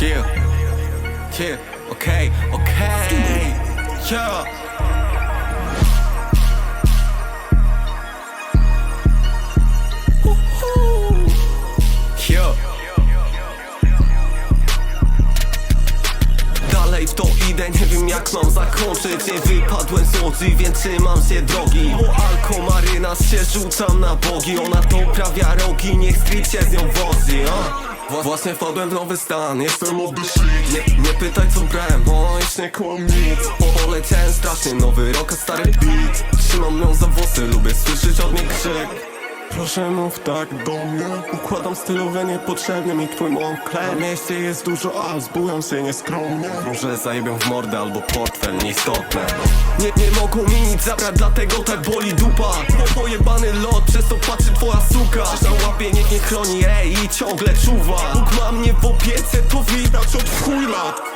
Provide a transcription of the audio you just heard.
Yeah, yeah, okay, okay, yeah. Woohoo. Yeah. W to idę, nie wiem jak mam zakończyć Nie wypadłem z łodzi, więc trzymam się drogi Bo alkomarynarz się rzucam na bogi Ona doprawia rogi, niech street się z nią wozi a? Wła- Właśnie wpadłem w nowy stan, jestem od nie, nie pytaj co brałem, o już nie kłam nic. Po- Poleciałem strasznie, nowy rok, a stary beat. Trzymam ją za włosy, lubię słyszeć od niej krzyk. Proszę mów tak do mnie. Układam stylowe niepotrzebnie mi twój mąkle Na mieście jest dużo, a zbujam się nieskromnie. Może zajebią w mordę albo portfel, nieistotne. Nie, nie mogą mi nic zabrać, dlatego tak boli dupa. Bo przez to patrzy twoja suka. Na łapie niech nie chroni, ej i ciągle czuwa. Bóg ma mnie w opiece, to widać od chuj lat